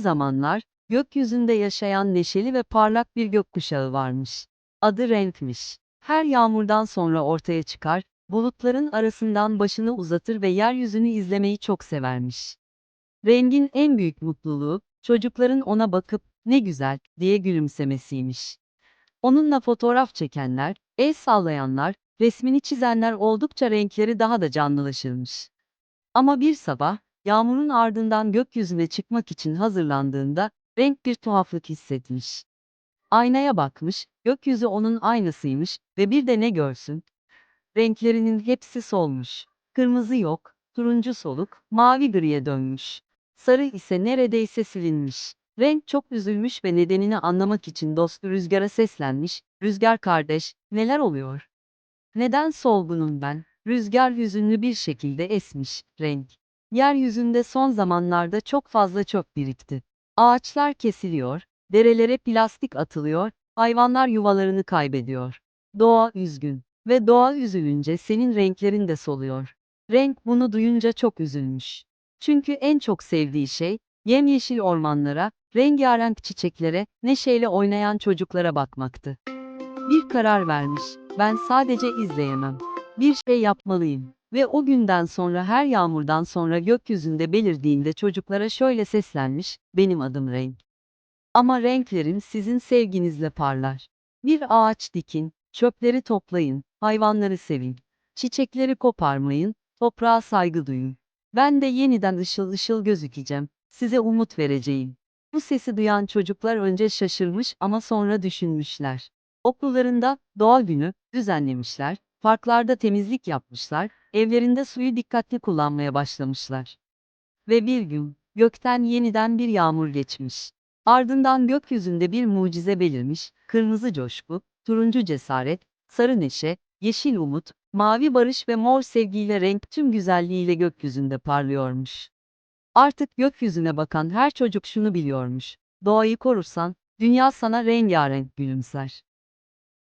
zamanlar, gökyüzünde yaşayan neşeli ve parlak bir gökkuşağı varmış. Adı renkmiş. Her yağmurdan sonra ortaya çıkar, bulutların arasından başını uzatır ve yeryüzünü izlemeyi çok severmiş. Rengin en büyük mutluluğu, çocukların ona bakıp, ne güzel, diye gülümsemesiymiş. Onunla fotoğraf çekenler, el sallayanlar, resmini çizenler oldukça renkleri daha da canlılaşırmış. Ama bir sabah, yağmurun ardından gökyüzüne çıkmak için hazırlandığında, renk bir tuhaflık hissetmiş. Aynaya bakmış, gökyüzü onun aynasıymış ve bir de ne görsün? Renklerinin hepsi solmuş. Kırmızı yok, turuncu soluk, mavi griye dönmüş. Sarı ise neredeyse silinmiş. Renk çok üzülmüş ve nedenini anlamak için dostu Rüzgar'a seslenmiş. Rüzgar kardeş, neler oluyor? Neden solgunum ben? Rüzgar hüzünlü bir şekilde esmiş, renk. Yeryüzünde son zamanlarda çok fazla çöp birikti. Ağaçlar kesiliyor, derelere plastik atılıyor, hayvanlar yuvalarını kaybediyor. Doğa üzgün ve doğa üzülünce senin renklerin de soluyor. Renk bunu duyunca çok üzülmüş. Çünkü en çok sevdiği şey, yemyeşil ormanlara, rengarenk çiçeklere, neşeyle oynayan çocuklara bakmaktı. Bir karar vermiş, ben sadece izleyemem. Bir şey yapmalıyım. Ve o günden sonra her yağmurdan sonra gökyüzünde belirdiğinde çocuklara şöyle seslenmiş, benim adım renk. Ama renklerim sizin sevginizle parlar. Bir ağaç dikin, çöpleri toplayın, hayvanları sevin. Çiçekleri koparmayın, toprağa saygı duyun. Ben de yeniden ışıl ışıl gözükeceğim, size umut vereceğim. Bu sesi duyan çocuklar önce şaşırmış ama sonra düşünmüşler. Okullarında doğa günü düzenlemişler, parklarda temizlik yapmışlar, evlerinde suyu dikkatli kullanmaya başlamışlar. Ve bir gün gökten yeniden bir yağmur geçmiş. Ardından gökyüzünde bir mucize belirmiş, kırmızı coşku, turuncu cesaret, sarı neşe, yeşil umut, mavi barış ve mor sevgiyle renk tüm güzelliğiyle gökyüzünde parlıyormuş. Artık gökyüzüne bakan her çocuk şunu biliyormuş. Doğayı korursan, dünya sana rengarenk gülümser.